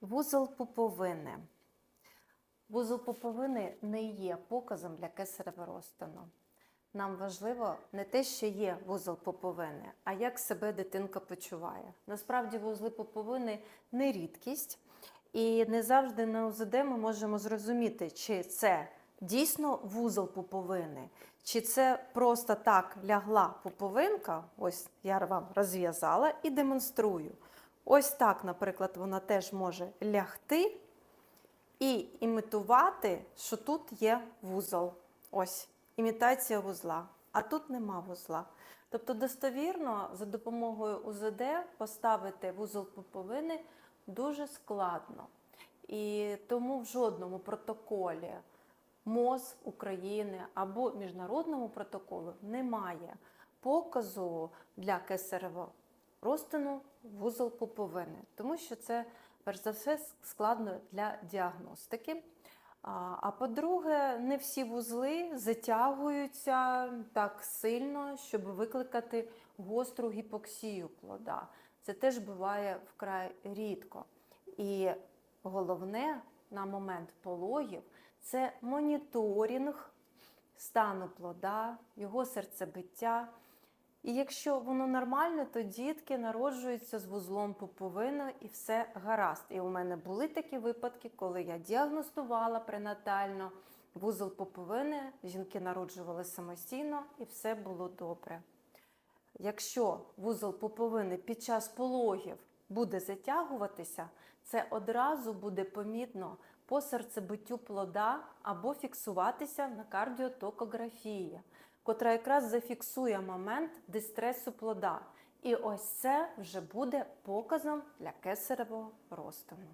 Вузол пуповини. Вузол пуповини не є показом для кесаревого розтину. Нам важливо не те, що є вузол пуповини, а як себе дитинка почуває. Насправді вузли пуповини не рідкість, і не завжди на УЗД ми можемо зрозуміти, чи це дійсно вузол пуповини, чи це просто так лягла пуповинка. Ось я вам розв'язала і демонструю. Ось так, наприклад, вона теж може лягти і імітувати, що тут є вузол. Ось імітація вузла, а тут нема вузла. Тобто достовірно за допомогою УЗД поставити вузол пуповини дуже складно. І тому в жодному протоколі МОЗ України або міжнародному протоколу немає показу для кесаревого розтину вузол пуповини, тому що це, перш за все, складно для діагностики. А по-друге, не всі вузли затягуються так сильно, щоб викликати гостру гіпоксію плода. Це теж буває вкрай рідко. І головне на момент пологів це моніторинг стану плода, його серцебиття. І якщо воно нормальне, то дітки народжуються з вузлом пуповини і все гаразд. І у мене були такі випадки, коли я діагностувала пренатально вузол пуповини, жінки народжували самостійно і все було добре. Якщо вузол пуповини під час пологів буде затягуватися, це одразу буде помітно по серцебиттю плода або фіксуватися на кардіотокографії котра якраз зафіксує момент дистресу плода. І ось це вже буде показом для кесаревого розтину.